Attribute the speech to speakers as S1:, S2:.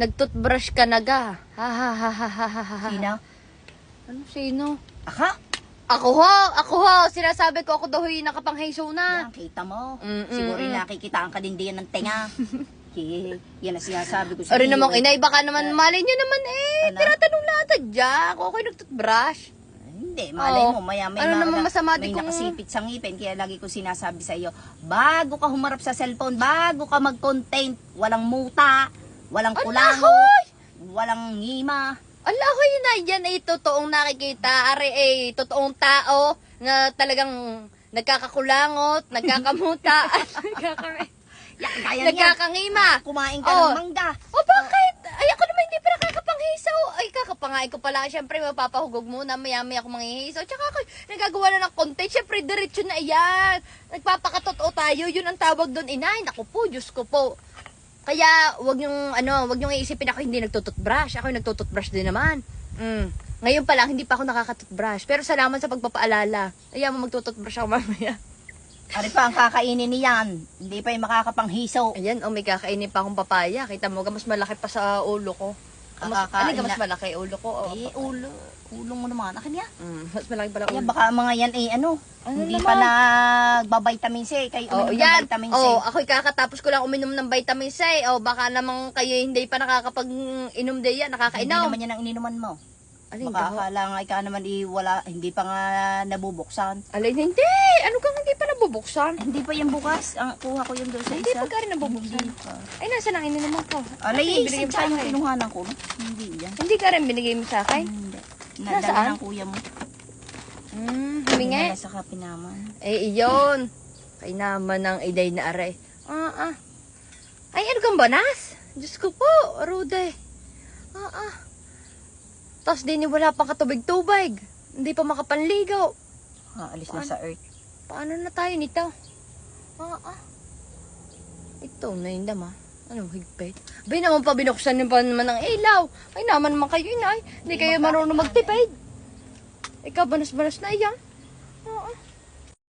S1: Nagtoothbrush ka na ga. Ha ha ha ha ha ha ha.
S2: Sino?
S1: Ano sino?
S2: Aka?
S1: Ako ho! Ako ho! Sinasabi ko ako daw yung nakapanghiso na.
S2: Yan, kita mo.
S1: Mm, mm,
S2: Siguro
S1: mm.
S2: nakikitaan ka din diyan ng tenga. Kaya, yan ang sinasabi ko sa
S1: Ari namang
S2: eh.
S1: inay, baka naman malay nyo naman eh.
S2: Ano?
S1: Tinatanong lahat dyan. Kung ako'y nagtoothbrush.
S2: Hindi, malay
S1: Oo.
S2: mo, maya may,
S1: Ano naman masama
S2: may
S1: kung-
S2: nakasipit sa ngipin. Kaya lagi ko sinasabi sa iyo, bago ka humarap sa cellphone, bago ka mag-content, walang muta, walang kulango,
S1: Alahoy!
S2: walang ngima.
S1: Alahoy na yan ay totoong nakikita. Ari ay totoong tao na talagang nagkakakulangot, nagkakamuta, nagkaka-
S2: Yan, kaya niya.
S1: nagkakangima.
S2: Kumain ka
S1: Oh.
S2: ng mangga.
S1: O bakit? Ay ako naman hindi pa nakakapanghisaw. Ay kakapangain ko pala. Siyempre mapapahugog muna. Maya maya ako manghihisaw. Tsaka ako nagagawa na ng content. Siyempre diretso na yan. Nagpapakatotoo tayo. Yun ang tawag doon. Inay, naku po, Diyos ko po. Kaya wag yung ano, wag yung iisipin ako hindi nagtututbrush. Ako yung nagtututbrush din naman. Mm. Ngayon pa lang hindi pa ako nakakatutbrush. Pero salamat sa pagpapaalala. Ayaw mo magtututbrush ako mamaya.
S2: Ari pa ang kakainin niyan. Hindi pa yung makakapanghiso.
S1: Ayan, oh, may kakainin pa akong papaya. Kita mo, mas malaki pa sa ulo ko. Mas, ano, mas
S2: na.
S1: malaki ulo ko. Oh,
S2: Eh, ulo. Ulo mo naman. Akin niya.
S1: Mm, mas malaki pala ulo.
S2: baka mga yan eh ano,
S1: Ano
S2: hindi
S1: naman?
S2: pa nagba-vitamin C. Kayo
S1: Oh,
S2: ng
S1: yan.
S2: vitamin C.
S1: Oh, ako'y kakatapos ko lang uminom ng vitamin C. Oh, baka namang kayo hindi pa nakakapag-inom din yan,
S2: Hindi
S1: nakakainom.
S2: naman yan ang ininuman mo.
S1: Alin
S2: Baka akala nga ikaw naman i wala, hindi pa nga nabubuksan.
S1: Alin, hindi. Ano hindi nabubuksan?
S2: Hindi pa yung bukas. Ang kuha ko yung doon sa
S1: Hindi
S2: isa.
S1: pa ka rin nabubuksan.
S2: Hindi pa.
S1: Ay, nasa nang ininuman ko?
S2: Alay,
S1: Ano binigay mo
S2: isa
S1: sa
S2: yung
S1: akin?
S2: kinuhanan ko. no? Hindi yan.
S1: Hindi ka rin binigay mo sa akin?
S2: Hindi. Nadala ng kuya mo.
S1: Hmm, humingi.
S2: Dinala sa kape naman.
S1: Eh, iyon. Kay naman ng iday na aray. Ah, ah. Ay, ano kang banas? Diyos ko po, Rude. Ah, ah. Tapos din wala pang katubig-tubig. Hindi pa makapanligaw.
S2: Ha, alis na sa earth.
S1: Paano na tayo nito? Ah, ah. Ito na yun dama. Ano, higpit? Bay naman pa binuksan niyo pa naman ng ilaw. Ay naman naman kayo inay. Hindi kayo marunong magtipid. Ikaw banas-banas na iyan. Ah, ah.